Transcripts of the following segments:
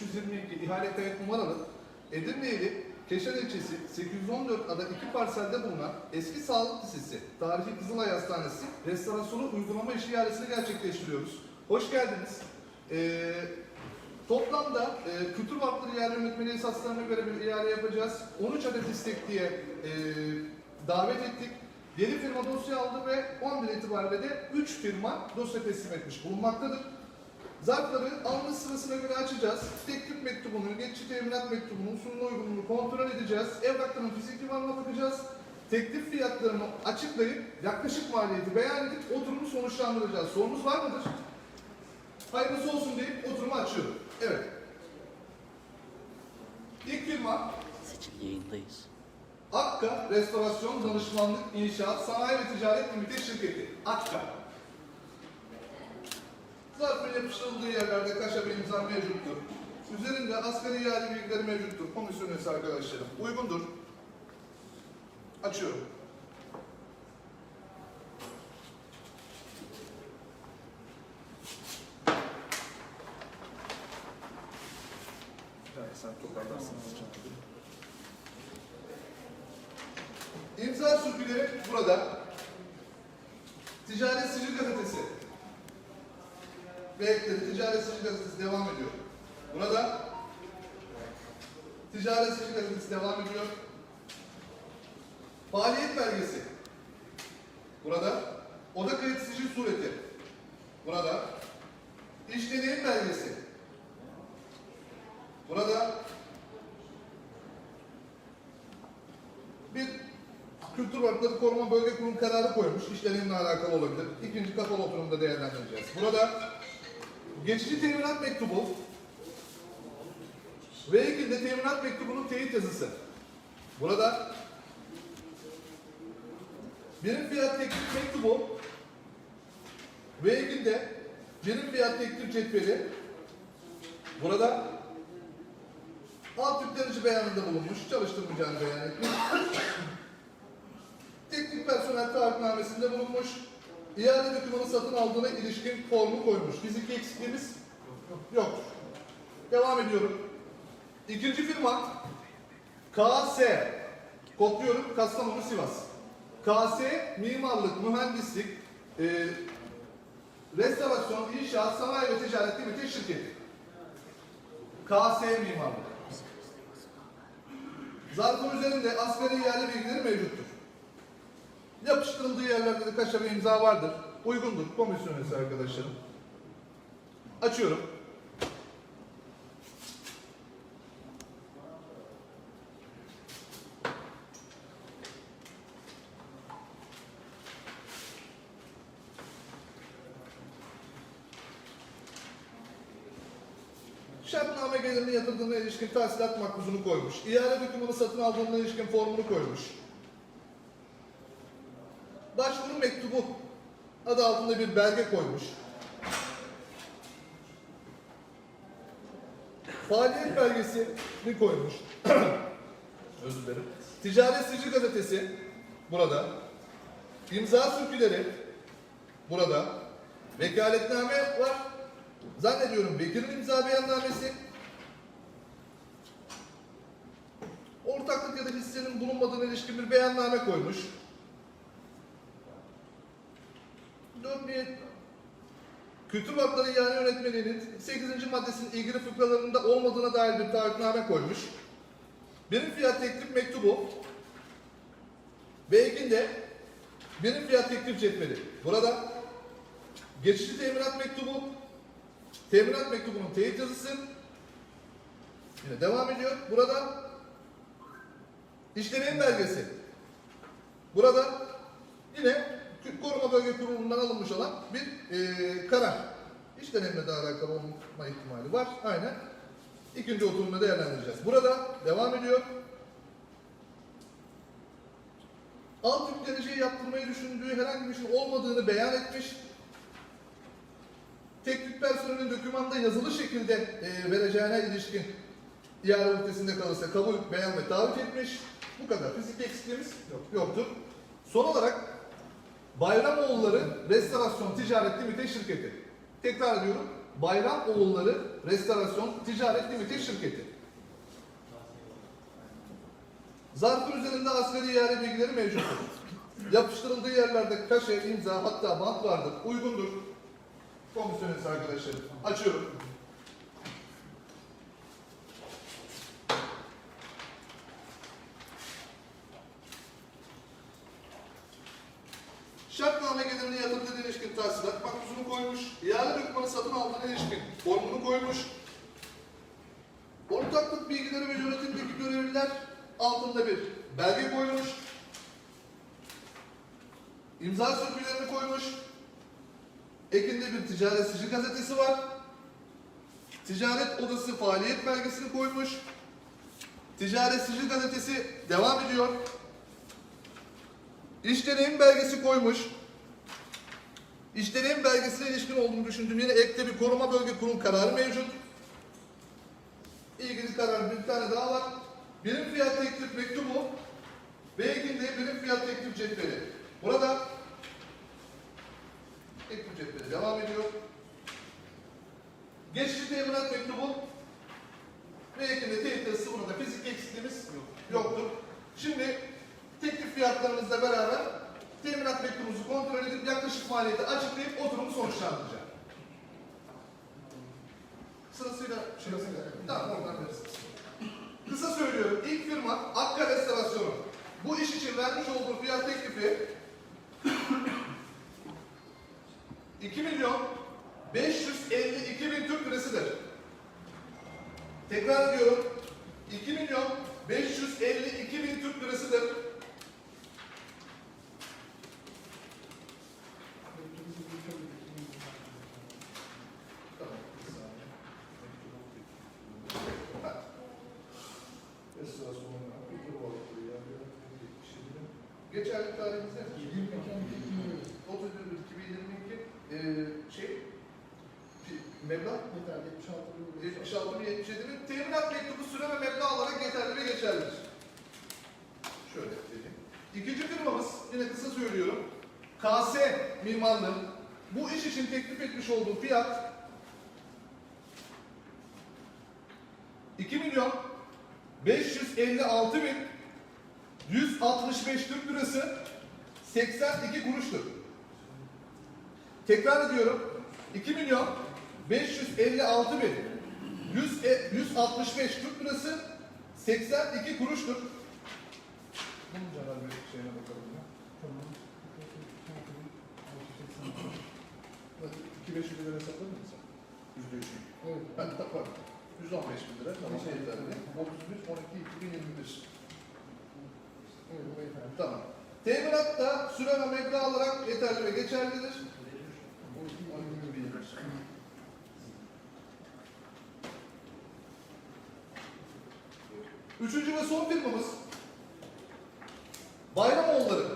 451.322 ihale kayıt numaralı Edirne'li Keşan ilçesi 814 ada iki parselde bulunan eski sağlık lisesi Tarihi Kızılay Hastanesi restorasyonu uygulama işi ihalesini gerçekleştiriyoruz. Hoş geldiniz. Ee, toplamda e, kültür vakfları ihale yönetmeliği esaslarına göre bir ihale yapacağız. 13 adet istek diye e, davet ettik. Yeni firma dosya aldı ve 11 itibariyle de 3 firma dosya teslim etmiş bulunmaktadır. Zarfları almış sırasına göre açacağız. Teklif mektubunu, geçici teminat mektubunun usulüne uygunluğunu kontrol edeceğiz. Evrakların fiziki varlığına bakacağız. Teklif fiyatlarını açıklayıp yaklaşık maliyeti beyan edip oturumu sonuçlandıracağız. Sorunuz var mıdır? Hayırlısı olsun deyip oturumu açıyorum. Evet. İlk firma Seçim yayındayız. Akka Restorasyon Danışmanlık İnşaat Sanayi ve Ticaret Limited Şirketi. Akka. Zarfın yapıştırıldığı yerlerde kaşa imza mevcuttur. Üzerinde asgari ihale bilgileri mevcuttur. Komisyon üyesi arkadaşlarım. Uygundur. Açıyorum. Sen toparlarsın. İmza sürgüleri burada. Ticaret Sicil Gazetesi. Ve ekleri Ticaret Sicil Gazetesi devam ediyor. Burada Ticaret Sicil Gazetesi devam ediyor. Faaliyet belgesi. Burada oda sicil sureti. Burada iş deneyim belgesi. Burada bir Kültür Varlıkları Koruma Bölge Kurum kararı koymuş. İşlerimle alakalı olabilir. İkinci kapalı oturumda değerlendireceğiz. Burada geçici teminat mektubu ve ilgili teminat mektubunun teyit yazısı. Burada birim fiyat teklif mektubu ve ilgili de birim fiyat teklif cetveli. Burada alt yüklenici beyanında bulunmuş, çalıştırmayacağını beyan etmiş. Teknik personel taahhütnamesinde bulunmuş. İhale dokümanı satın aldığına ilişkin formu koymuş. Fiziki eksikliğimiz yoktur. Devam ediyorum. İkinci firma KS. Kodluyorum Kastamonu Sivas. KS Mimarlık, Mühendislik, e, Restorasyon, İnşaat, Sanayi ve Ticaret Limited Şirketi. KS Mimarlık. Zarfın üzerinde asgari ihale bilgileri mevcuttur. Yapıştırıldığı yerlerde de kaşe ve imza vardır. Uygundur. Komisyon üyesi arkadaşlarım. Açıyorum. Şartname gelirinin yatırdığına ilişkin tahsilat makbuzunu koymuş. İhale dokümanı satın aldığına ilişkin formunu koymuş. Başvuru mektubu altında bir belge koymuş. Faaliyet belgesini koymuş. Özür dilerim. Ticaret Sicil Gazetesi burada. İmza sürküleri burada. Vekaletname var. Zannediyorum Bekir'in imza beyannamesi. Ortaklık ya da hissenin bulunmadığına ilişkin bir beyanname koymuş. Kültür Vakfları İhale Yönetmeliği'nin 8. maddesinin ilgili fıkralarında olmadığına dair bir taahhütname koymuş. Birim fiyat teklif mektubu ve ilginde birim fiyat teklif cetveli. Burada geçici teminat mektubu, teminat mektubunun teyit yazısı yine devam ediyor. Burada işlemeyin belgesi. Burada yine Koruma Bölge Kurulu'ndan alınmış olan bir e, karar. İş denemle de alakalı olma ihtimali var. Aynen. İkinci oturumda değerlendireceğiz. Burada devam ediyor. Alt yükleniciye yaptırmayı düşündüğü herhangi bir şey olmadığını beyan etmiş. Teknik personelin dokümanda yazılı şekilde e, vereceğine ilişkin ihale ünitesinde kalırsa kabul, beyan ve taahhüt etmiş. Bu kadar. Fizik eksikliğimiz yok, yoktur. Son olarak Bayramoğulları Restorasyon Ticaret Limited Şirketi. Tekrar ediyorum. Bayramoğulları Restorasyon Ticaret Limited Şirketi. Zarfın üzerinde asgari ihale bilgileri mevcuttur. Yapıştırıldığı yerlerde kaşe, imza hatta bant vardır. Uygundur. Komisyonuz arkadaşlar. Açıyorum. Şartname gelirine yatırımına ilişkin tahsilat makbuzunu koymuş. İhale dokümanı satın aldığına ilişkin formunu koymuş. Ortaklık bilgileri ve yönetimdeki görevliler altında bir belge koymuş. İmza sürgülerini koymuş. Ekinde bir ticaret sicil gazetesi var. Ticaret odası faaliyet belgesini koymuş. Ticaret sicil gazetesi devam ediyor. İş deneyim belgesi koymuş. İş deneyim belgesine ilişkin olduğunu düşündüğüm yine ekte bir koruma bölge kurum kararı mevcut. İlgili karar bir tane daha var. Birim fiyat teklif mektubu ve ekinde birim fiyat teklif cetveli. Burada teklif cetveli devam ediyor. Geçici teminat mektubu ve ekinde teyit burada fizik eksikliğimiz yoktur. Şimdi teklif fiyatlarımızla beraber teminat mektubumuzu kontrol edip yaklaşık maliyeti açıklayıp oturumu sonuçlandıracağım. Sırasıyla sırasıyla. Tamam oradan verirsiniz. Kısa söylüyorum. İlk firma Akka Restorasyonu. Bu iş için vermiş olduğu fiyat teklifi 2 milyon 552 bin Türk lirasıdır. Tekrar ediyorum. 2 milyon tarihimizde 7 Ekim 30 Eylül 2022 şey meblağ yeterli 76 bin 77 bin teminat mektubu süre ve meblağ olarak yeterli ve geçerlidir. Şöyle dedim. İkinci firmamız yine kısa söylüyorum. KS Mimarlığı bu iş için teklif etmiş olduğu fiyat 2 milyon 556 bin 165 Türk lirası 82 kuruştur. Tekrar ediyorum. 2 milyon 556 bin 100, e, 165 Türk lirası 82 kuruştur. Bunun bir şeyine bakalım ya. Bak, 2500 lira hesapladın mı sen? Yüzde üç. Ben de var. 115 bin lira. Tamam. Şey yeterli. 31, 12, 2021. Tamam. Teminat da süre ve meblağ olarak yeterli ve geçerlidir. Üçüncü ve son firmamız Bayramoğulları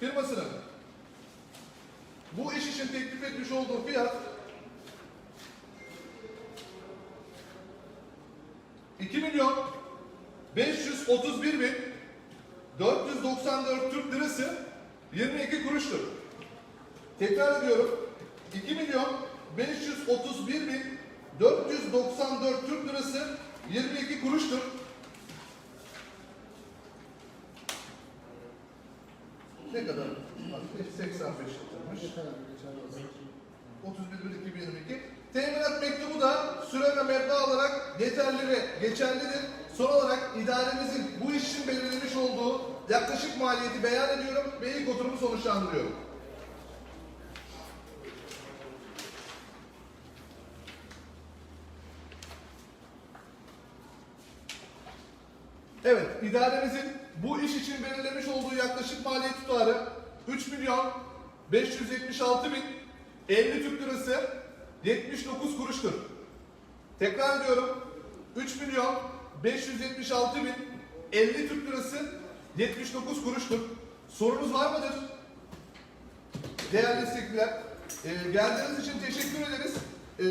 firmasının bu iş için teklif etmiş olduğu fiyat 2 milyon 531 bin 494 Türk lirası 22 kuruştur. Tekrar ediyorum. 2 milyon 531 bin 494 Türk lirası 22 kuruştur. Ne kadar? 85 yapılmış. 31 2022. Teminat mektubu da süre ve meblağ olarak yeterli ve geçerlidir. Son olarak idaremizin bu iş için belirlemiş olduğu yaklaşık maliyeti beyan ediyorum ve ilk oturumu sonuçlandırıyorum. Evet, idaremizin bu iş için belirlemiş olduğu yaklaşık maliyet tutarı 3 milyon 576 bin 50 Türk lirası 79 kuruştur. Tekrar ediyorum. 3 milyon 576 bin 50 Türk lirası 79 kuruştur. Sorunuz var mıdır? Değerli istekliler, e, geldiğiniz için teşekkür ederiz. E,